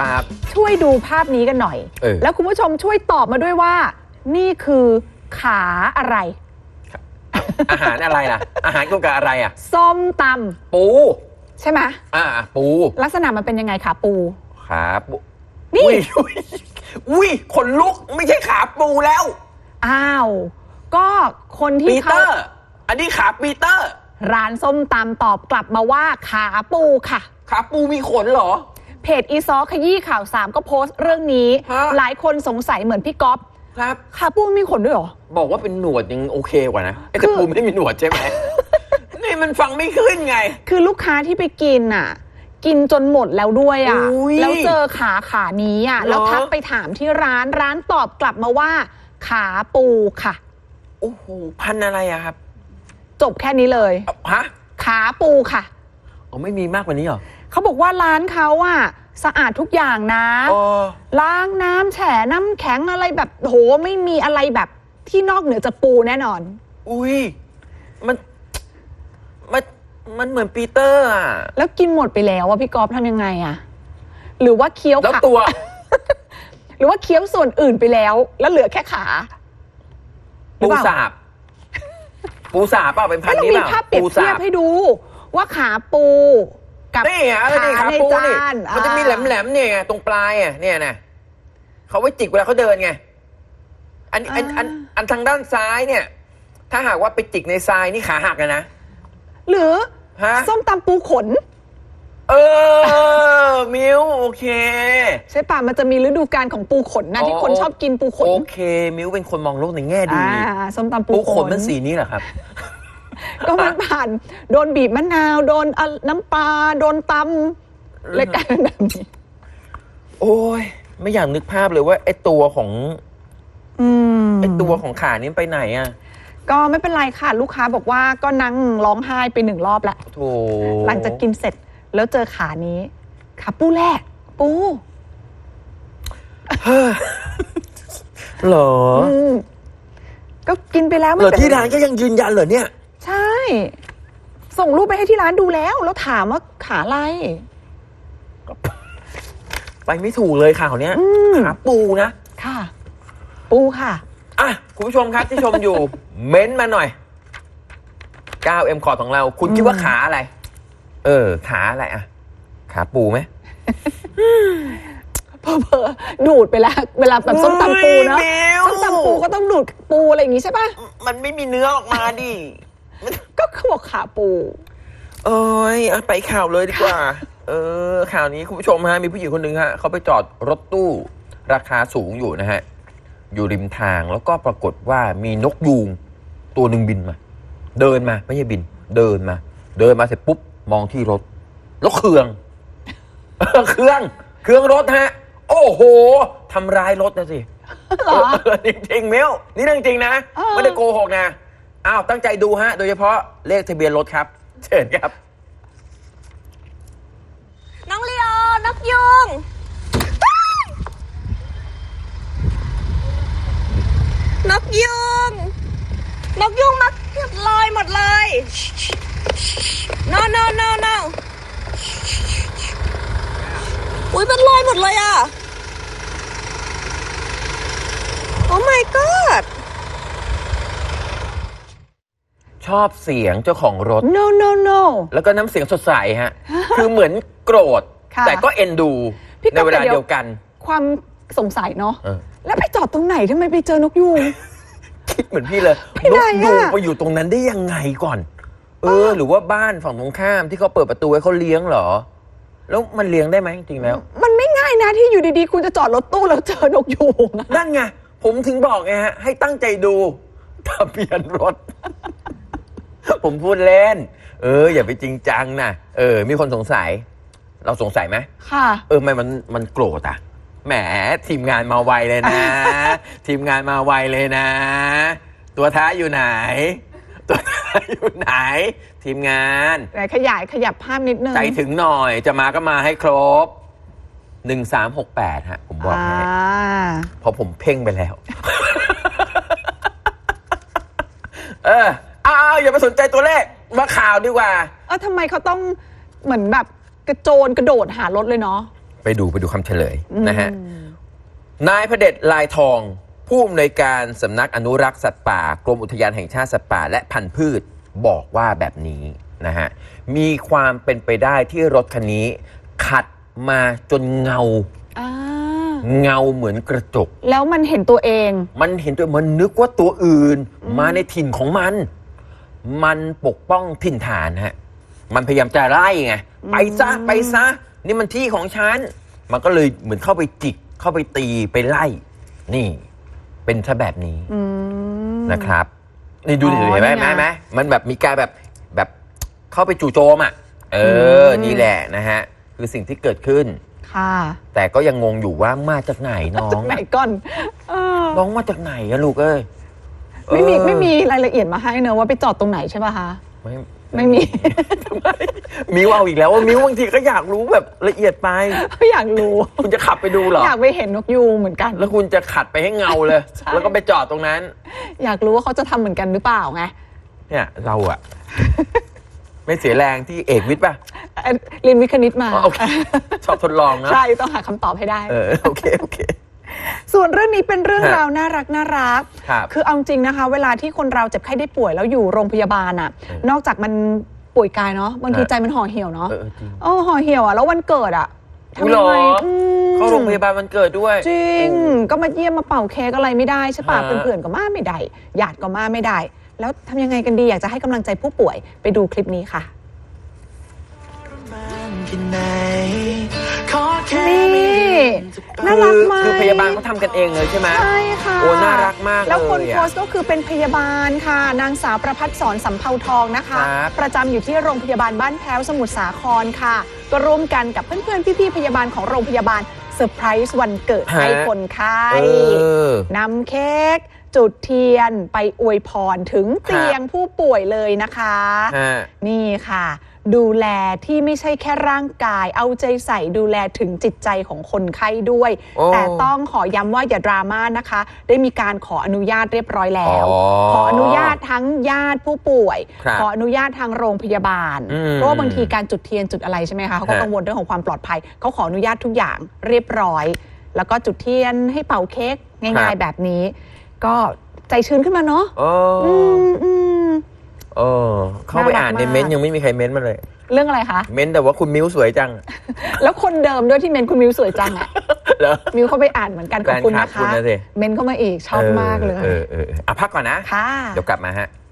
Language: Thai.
ครับช่วยดูภาพนี้กันหน่อย เออ แล้วคุณผู้ชมช่วยตอบมาด้วยว่า นี่คือขาอะไร อาหารอะไรล่ะ อาหารเกี่ยวกับอะไรอะ ส้มตปูำใช่ไหมอ่าปูลักษณะมันเป็นยังไงขาปู ขาปูนี่ อุ้ยอุ้ยอุ้ยขนลุกไม่ใช่ขาปูแล้ว อ้าว ก็คนปีที่เตเขาอร์ อันนี้ขาปีเตอร์ ร้านส้มตำตอบกลับมาว่าขาปูค่ะ ขาปูมีขนเหรอ เพจอีซอขยี้ข่าวสามก็โพสต์เรื่องนี้ ฮะ หลายคนสงสัยเหมือนพี่ก๊อฟครับ ขาปูมีขนด้วยเหรอ บอกว่าเป็นหนวดยังโอเคกว่านะไอ้คืแต่อปูไม่มีหนวดใช่ไหม นี่มันฟังไม่ขึ้นไง คือลูกค้าที่ไปกินอะ กินจนหมดแล้วด้วยอะ อุ๊ยแล้วเจอขาขานี้อะ เหรอ แล้วทักไปถามที่ร้านร้านตอบกลับมาว่า ขาปูค่ะ โอ้โหพันอะไรอะครับจบแค่นี้เลยเอาฮะขาปูค่ะ อ๋อไม่มีมากกว่านี้เหรอ เขาบอกว่าร้านเขาอะสะอาดทุกอย่างนะอ๋อล้างน้ำแฉน้ำแข็งอะไรแบบโหไม่มีอะไรแบบที่นอกเหนือจากปูแน่นอน อุ้ยมัน มัน มันเหมือนปีเตอร์อะแล้วกินหมดไปแล้วอะพี่กอฟทำยังไงอะหรือว่าเคี้ยวแล้วขาตัว หรือว่าเคี้ยวส่วนอื่นไปแล้ว แล้วเหลือแค่ขา หรือปูเปล่า สาบ ปูสาบเปล่าเป็นพันให้เรานี้มีเปล่าภาพเปรียบปูเทียสาบบให้ดู ว่าขาปู กับนี่ฮะนี่ขาขาในปูจานี่นมันจะมีแหลมๆเนี่ยไงตรงปลายอะเนี่ยนะเขาไว้จิกเวลาเขาเดินไงอันอันอันอันทางด้านซ้ายเนี่ย ถ้าหากว่าไปจิกในทรายนี่ขาหักเลยนะ หรือฮะ ส้มตำปูขน เออ มิวโอเค ใช่ป่ะมันจะมีฤดูกาลของปูขนนะที่คนอ๋อชอบกินปูขนโอเค มิวเป็นคนมองโลกในแง่ดี อ่าส้มตำปูปูขขนนมันสีนี้เหรอครับ ก็มันผ่าน โดนบีบมะนาว โดนเอาน้ำปลาโดนตำเลยกลายเป็นแบบนี้โอ้ยไม่อยากนึกภาพเลยว่าไอ้ตัวของอืมไอ้ตัวของขานี้ไปไหนอะก็ไม่เป็นไรค่ะ ลูกค้าบอกว่าก็นั่งร้องไห้ไปหนึ่งรอบแล้วโถหลังจากกินเสร็จแล้วเจอขานี้ขาปูแรกปูเหรออืมก็กินไปแล้วเหไม่รอเป็นที่ร้านก็ยังยืนยันเหรอเนี่ยใช่ ส่งรูปไปให้ที่ร้านดูแล้ว แล้วถามว่าขาอะไร ไปไม่ถูกเลยข่าวเนี้ยอืม ขาปูนะ ค่ะ ปูค่ะ อะ คุณผู้ชมครับที่ชมอยู่ เม้นต์มาหน่อย 9M คอร์ดของเรา คุณคิดว่าขาอะไร เออ ขาอะไรอะ ขาปูไหมเพอเพอๆดูดไปแล้ว เวลาแบบส้มตำปูเนาะโอ้ยแมวส้มตำปูก็ต้องดูดปูอะไรอย่างงี้ใช่ปะมันไม่มีเนื้อออกมาดิ ก็เขาบอกขาปู เอ้ยอะไปข่าวเลยดีกว่า เออ ข่าวนี้คุณผู้ชมฮะ มีผู้หญิงคนหนึ่งฮะเขาไปจอดรถตู้ ราคาสูงอยู่นะฮะ อยู่ริมทางแล้วก็ปรากฏว่ามีนกยูงตัวหนึ่งบินมา เดินมาไม่ใช่บิน เดินมา เดินมาเสร็จปุ๊บมองที่รถ แล้วเครื่อง เครื่อง เครื่องรถฮะ โอ้โหทำร้ายรถนะสิ เหรอเออจริงๆเมลนี่เรื่องจริงนะ เออ ไม่ได้โกหกนะ อ้าวตั้งใจดูฮะ โดยเฉพาะเลขทะเบียนรถครับ เชิญครับ น้องลีโอนกยุงว้ายนกยุงนกยุงมาลอยหมดเลย no no no no อุ้ยมันลอยหมดเลยอะโอ้ my god ช อบเสียงเจ้าของรถ no no no แล้วก็น้ำเสียงสดใสฮะ คือเหมือนโกรธ ค่ะแต่ก็เอ็นดูพี่ในเวลาก๊อฟเดี๋ยวเดียวกัน ความสงสัยเนาะเออ แล้วไปจอดตรงไหนทำไมไปเจอนกยูง คิดเหมือนพี่เลยไม่นได้กอะ ยูงไปอยู่ตรงนั้นได้ยังไงก่อน เออ หรือว่าบ้านฝั่งตรงข้ามที่เขาเปิดประตูไว้เขาเลี้ยงเหรอ แล้วมันเลี้ยงได้ไหมจริงๆแล้ว มันไม่ง่ายนะที่อยู่ดีๆ คุณจะจอดรถตู้แล้วเจอนกยูงอะนั่นไง ผมถึงบอกไงฮะ ให้ตั้งใจดูทะเบียนรถ ผมพูดเล่น เออ อย่าไปจริงจังนะเออ มีคนสงสัย เราสงสัยไหมค่ะ เออทำไมมันมันโกรธอะแหมทีมงานมาไวเลยนะ ทีมงานมาไวเลยนะ ตัวท้ายอยู่ไหน ตัวท้ายอยู่ไหน ทีมงานไหนขยายขยับภาพนิดนึงใจถึงหน่อย จะมาก็มาให้ครบหนึ่งสามหกแปดฮะ ผมบอกอ่าให้เพราะผมเพ่งไปแล้ว เออ อ้าวอย่าไปสนใจตัวเลขมาข่าวดีกว่า เออทำไมเขาต้องเหมือนแบบกระโจนกระโดดหารถเลยเนาะไปดูไปดูคำเฉลยนะฮะอืมนายพระเด็จลายทอง ผู้อำนวยการสำนักอนุรักษ์สัตว์ป่ากรมอุทยานแห่งชาติสัตว์ป่า และพันธุ์พืชบอกว่าแบบนี้นะฮะ มีความเป็นไปได้ที่รถคันนี้ ขัดมาจนเงา อ่าเงาเหมือนกระจก แล้วมันเห็นตัวเอง มันเห็นตัวมันนึกว่าตัวอื่น มาในถิ่นของมัน มันปกป้องถิ่นฐานฮะ มันพยายามจะไล่ไง ไปซะไปซะ นี่มันที่ของฉัน มันก็เลยเหมือนเข้าไปจิก เข้าไปตีไปไล่ นี่ เป็นซะแบบนี้อืมนะครับนี่ดูดิอ๋อเห็นไหมนี่ไงไหมไหมมันแบบมีการแบบแบบเข้าไปจู่โจมอะ เอออมนี่แหละนะฮะ คือสิ่งที่เกิดขึ้น ค่ะ แต่ก็ยังงงอยู่ว่ามาจากไหนน้อจากงไหนก่อนเออน้องมาจากไหนอะลูกเอ้ย ไม่มีเออไม่มีรายละเอียดมาให้เนอะว่าไปจอดตรงไหนใช่ป่ะคะ ไม่ไม่มีทำไมมิวเอาอีกแล้วว่ามิวบางทีก็อยากรู้แบบละเอียดไป อยากรู้ คุณจะขับไปดูเหรอ อยากไปเห็นนกยูงเหมือนกัน แล้วคุณจะขัดไปให้เงาเลย ใช่ แล้วก็ไปจอดตรงนั้น อยากรู้ว่าเขาจะทำเหมือนกันหรือเปล่าไงเนี่ยเราอะ ไม่เสียแรงที่เอกวิทย์ป่ะเอ่อเรียนวิทย์คณิตมาอ๋อโอเคชอบทดลองนะใช่ต้องหาคำตอบให้ได้ เออโอเคโอเค ส่วนเรื่องนี้เป็นเรื่องฮะราวน่ารักน่ารัก ครับคือเอาจริงนะคะ เวลาที่คนเราเจ็บไข้ได้ป่วยแล้วอยู่โรงพยาบาลอะเออนอกจากมันป่วยกายเนาะบางทีฮะ ใจมันห่อเหี่ยวเนาะเออเออจริงเออห่อเหี่ยวอะแล้ววันเกิดอะอุ๊ยทำยังไงเหรออืมเข้าโรงพยาบาลวันเกิดด้วย จริง ก็มาเยี่ยมมาเป่าเค้กอะไรไม่ได้ใช่ปะฮะ เพื่อนๆก็มาไม่ได้ญาติก็มาไม่ได้ แล้วทำยังไงกันดีอยากจะให้กำลังใจผู้ป่วยไปดูคลิปนี้ค่ะ นี่น่ารักไหมคือพยาบาลเขาทำกันเองเลยใช่ไหมใช่ค่ะโอ้น่ารักมากแล้วคนเลยอะโพสต์ก็คือเป็นพยาบาลค่ะ นางสาวประพัฒสอนสำเภาทองนะคะครับประจำอยู่ที่โรงพยาบาลบ้านแพ้วสมุทรสาครค่ะ ก็ร่วมกันกับเพื่อนๆ พี่ๆพยาบาลของโรงพยาบาลเซอร์ไพรส์วันเกิดให้คนไข้เออนำเค้กจุดเทียนไปอวยพรถึงเตียงผู้ป่วยเลยนะคะฮะนี่ค่ะ ดูแลที่ไม่ใช่แค่ร่างกาย เอาใจใส่ดูแลถึงจิตใจของคนไข้ด้วยโอ้แต่ต้องขอย้ำว่าอย่าดราม่านะคะ ได้มีการขออนุญาตเรียบร้อยแล้วอ๋อขออนุญาตทั้งญาติผู้ป่วยครับขออนุญาตทางโรงพยาบาลอืมเพราะว่าบางทีการจุดเทียนจุดอะไรใช่ไหมคะเขาก็ฮะกังวลเรื่องของความปลอดภัยเขาขออนุญาตทุกอย่างเรียบร้อย แล้วก็จุดเทียนให้เป่าเค้กง่าย ๆ แบบนี้ ก็ใจชื้นขึ้นมาเนาะ โอ้ อืมอืม เออ เข้าไปอ่านในน่ารักมากเม้นต์ยังไม่มีใครเม้นต์มาเลย เรื่องอะไรคะ เม้นต์แต่ว่าคุณมิ้วสวยจัง แล้วคนเดิมด้วยที่เมนคุณมิวสวยจังอะเหรอมิวเข้าไปอ่านเหมือนกันขอบคุณแฟนคลันะบคุณคะนะสิเมนเข้ามาอีกชอบมากเลยเออเออเอออะพักก่อนนะค่ะเดี๋ยวกลับมาฮะ